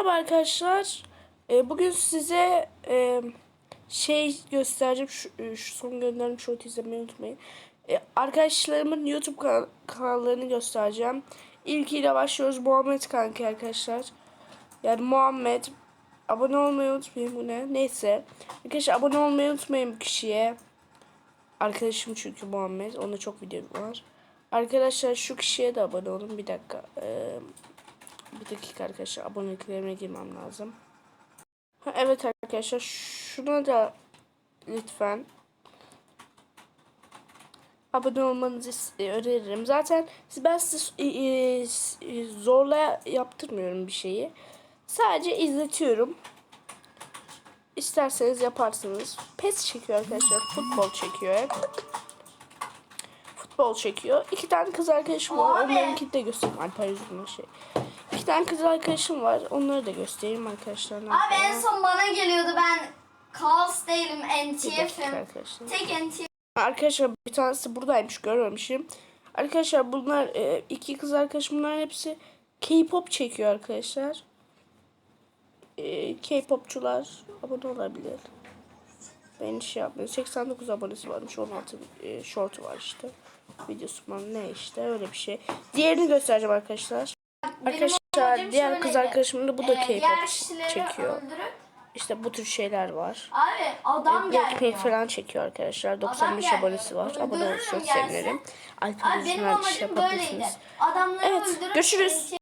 Merhaba arkadaşlar. Ee, bugün size e, şey göstereceğim. Şu, e, şu son gönderdim short izlemeyi unutmayın. Ee, arkadaşlarımın YouTube kana- kanallarını göstereceğim. İlkiyle başlıyoruz. Muhammed kanki arkadaşlar. Yani Muhammed. Abone olmayı unutmayın bu ne? Neyse. Arkadaşlar abone olmayı unutmayın bu kişiye. Arkadaşım çünkü Muhammed. Onda çok video var. Arkadaşlar şu kişiye de abone olun. Bir dakika. Ee, bir dakika arkadaşlar aboneliklerime girmem lazım. Ha, evet arkadaşlar şuna da lütfen abone olmanızı e, öneririm. Zaten ben size zorla yaptırmıyorum bir şeyi. Sadece izletiyorum. İsterseniz yaparsınız. PES çekiyor arkadaşlar. Futbol çekiyor hep. Futbol çekiyor. İki tane kız arkadaşım var. Onlarınkini de göstereyim. Alper yüzünden şey. İki tane kız arkadaşım var. Onları da göstereyim arkadaşlar. Abi en son bana geliyordu ben Kaos değilim NTF'im. Tek NTF. Arkadaşlar bir tanesi buradaymış görmemişim. Arkadaşlar bunlar e, iki kız arkadaşım bunların hepsi K-pop çekiyor arkadaşlar. E, K-popçular abone olabilir. Ben şey yapmıyorum. 89 abonesi varmış. 16 e, short'u var işte. Videosu var ne işte öyle bir şey. Diğerini göstereceğim arkadaşlar. Arkadaşlar diğer kız arkadaşımın da bu da diğer K-pop çekiyor. İşte bu tür şeyler var. Abi adam Blackpink geldi. falan çekiyor arkadaşlar. 95 geldi. abonesi var. Abone olursanız sevinirim. Alper yüzünden şey böyleydi. yapabilirsiniz. Evet, görüşürüz. NTF